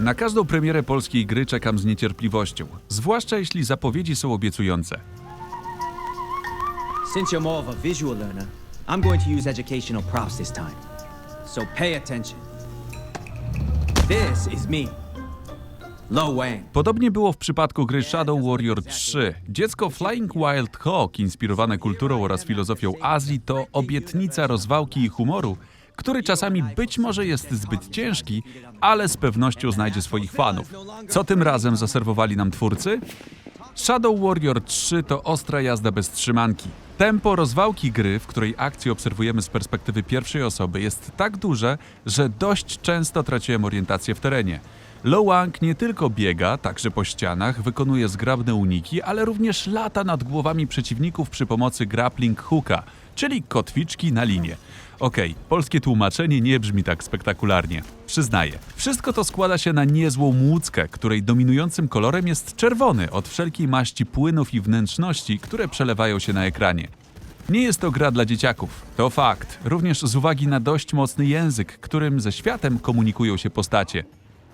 Na każdą premierę polskiej gry czekam z niecierpliwością, zwłaszcza jeśli zapowiedzi są obiecujące. Since you're more of a visual learner, I'm going to use educational props this time. So pay attention. This is me, Lo Wang. Podobnie było w przypadku gry Shadow Warrior 3. Dziecko Flying Wild Hawk, inspirowane kulturą oraz filozofią Azji, to obietnica rozwałki i humoru, który czasami być może jest zbyt ciężki, ale z pewnością znajdzie swoich fanów. Co tym razem zaserwowali nam twórcy? Shadow Warrior 3 to ostra jazda bez trzymanki. Tempo rozwałki gry, w której akcję obserwujemy z perspektywy pierwszej osoby, jest tak duże, że dość często traciłem orientację w terenie. Lo Wang nie tylko biega, także po ścianach, wykonuje zgrabne uniki, ale również lata nad głowami przeciwników przy pomocy grappling hooka, czyli kotwiczki na linię. Okej, polskie tłumaczenie nie brzmi tak spektakularnie. Przyznaję. Wszystko to składa się na niezłą młódzkę, której dominującym kolorem jest czerwony od wszelkiej maści płynów i wnętrzności, które przelewają się na ekranie. Nie jest to gra dla dzieciaków, to fakt, również z uwagi na dość mocny język, którym ze światem komunikują się postacie.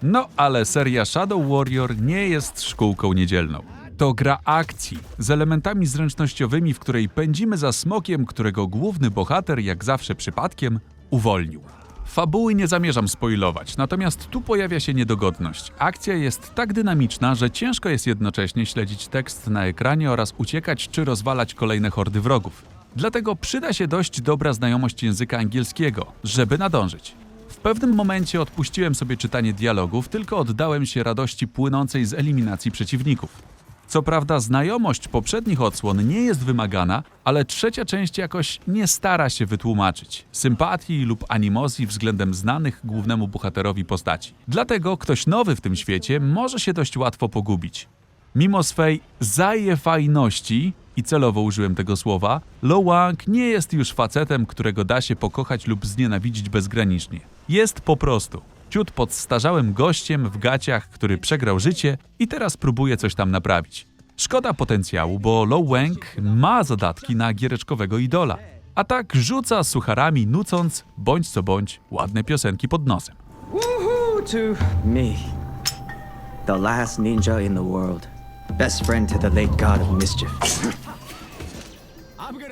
No ale seria Shadow Warrior nie jest szkółką niedzielną. To gra akcji z elementami zręcznościowymi, w której pędzimy za smokiem, którego główny bohater, jak zawsze przypadkiem, uwolnił. Fabuły nie zamierzam spoilować, natomiast tu pojawia się niedogodność. Akcja jest tak dynamiczna, że ciężko jest jednocześnie śledzić tekst na ekranie oraz uciekać czy rozwalać kolejne hordy wrogów. Dlatego przyda się dość dobra znajomość języka angielskiego, żeby nadążyć. Pewnym momencie odpuściłem sobie czytanie dialogów, tylko oddałem się radości płynącej z eliminacji przeciwników. Co prawda, znajomość poprzednich odsłon nie jest wymagana, ale trzecia część jakoś nie stara się wytłumaczyć sympatii lub animozji względem znanych głównemu bohaterowi postaci. Dlatego ktoś nowy w tym świecie może się dość łatwo pogubić. Mimo swej zajefajności, i celowo użyłem tego słowa, Lo Wang nie jest już facetem, którego da się pokochać lub znienawidzić bezgranicznie. Jest po prostu ciut podstarzałym gościem w gaciach, który przegrał życie i teraz próbuje coś tam naprawić. Szkoda potencjału, bo Lo Wang ma zadatki na giereczkowego idola, a tak rzuca sucharami, nucąc, bądź co bądź, ładne piosenki pod nosem. To me, the last ninja in the world, best friend to the late god of mischief.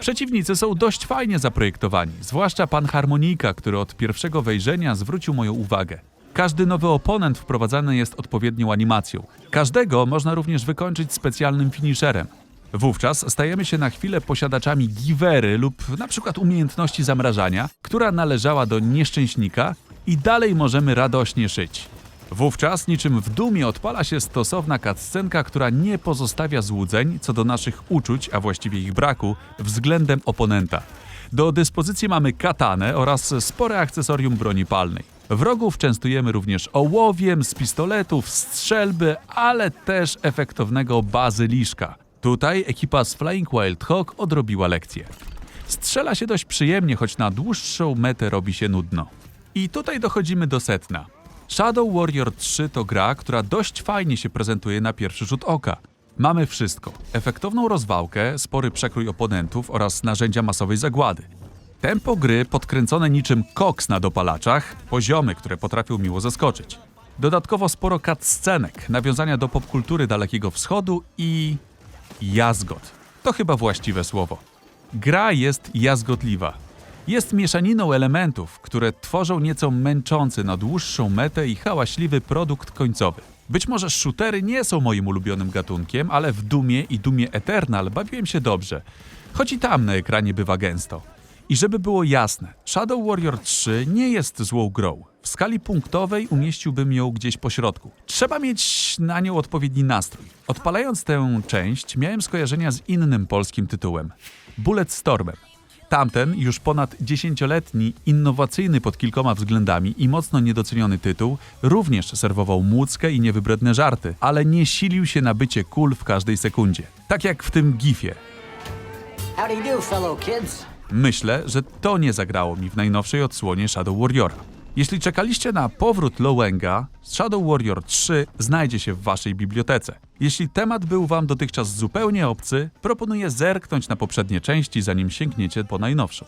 Przeciwnicy są dość fajnie zaprojektowani, zwłaszcza pan Harmonika, który od pierwszego wejrzenia zwrócił moją uwagę. Każdy nowy oponent wprowadzany jest odpowiednią animacją. Każdego można również wykończyć specjalnym finisherem. Wówczas stajemy się na chwilę posiadaczami giwery lub na przykład umiejętności zamrażania, która należała do nieszczęśnika i dalej możemy radośnie szyć. Wówczas niczym w dumie odpala się stosowna cutscenka, która nie pozostawia złudzeń co do naszych uczuć, a właściwie ich braku, względem oponenta. Do dyspozycji mamy katanę oraz spore akcesorium broni palnej. Wrogów częstujemy również ołowiem z pistoletów, strzelby, ale też efektownego bazyliszka. Tutaj ekipa z Flying Wild Hawk odrobiła lekcję. Strzela się dość przyjemnie, choć na dłuższą metę robi się nudno. I tutaj dochodzimy do setna. Shadow Warrior 3 to gra, która dość fajnie się prezentuje na pierwszy rzut oka. Mamy wszystko: efektowną rozwałkę, spory przekrój oponentów oraz narzędzia masowej zagłady. Tempo gry podkręcone niczym koks na dopalaczach, poziomy, które potrafią miło zaskoczyć. Dodatkowo sporo cutscenek, nawiązania do popkultury Dalekiego Wschodu i jazgot. To chyba właściwe słowo. Gra jest jazgotliwa. Jest mieszaniną elementów, które tworzą nieco męczący na dłuższą metę i hałaśliwy produkt końcowy. Być może shootery nie są moim ulubionym gatunkiem, ale w Dumie i Dumie Eternal bawiłem się dobrze, choć i tam na ekranie bywa gęsto. I żeby było jasne, Shadow Warrior 3 nie jest złą grą. W skali punktowej umieściłbym ją gdzieś po środku. Trzeba mieć na nią odpowiedni nastrój. Odpalając tę część, miałem skojarzenia z innym polskim tytułem Bullet Stormem. Tamten, już ponad dziesięcioletni, innowacyjny pod kilkoma względami i mocno niedoceniony tytuł, również serwował młódzkę i niewybredne żarty, ale nie silił się na bycie cool w każdej sekundzie. Tak jak w tym gifie. Myślę, że to nie zagrało mi w najnowszej odsłonie Shadow Warriora. Jeśli czekaliście na powrót Lowenga, Shadow Warrior 3 znajdzie się w waszej bibliotece. Jeśli temat był wam dotychczas zupełnie obcy, proponuję zerknąć na poprzednie części, zanim sięgniecie po najnowszą.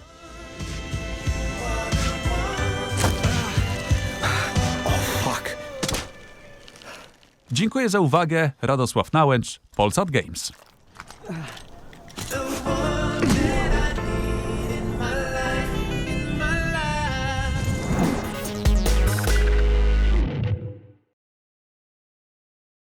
Dziękuję za uwagę. Radosław Nałęcz, Polsat Games.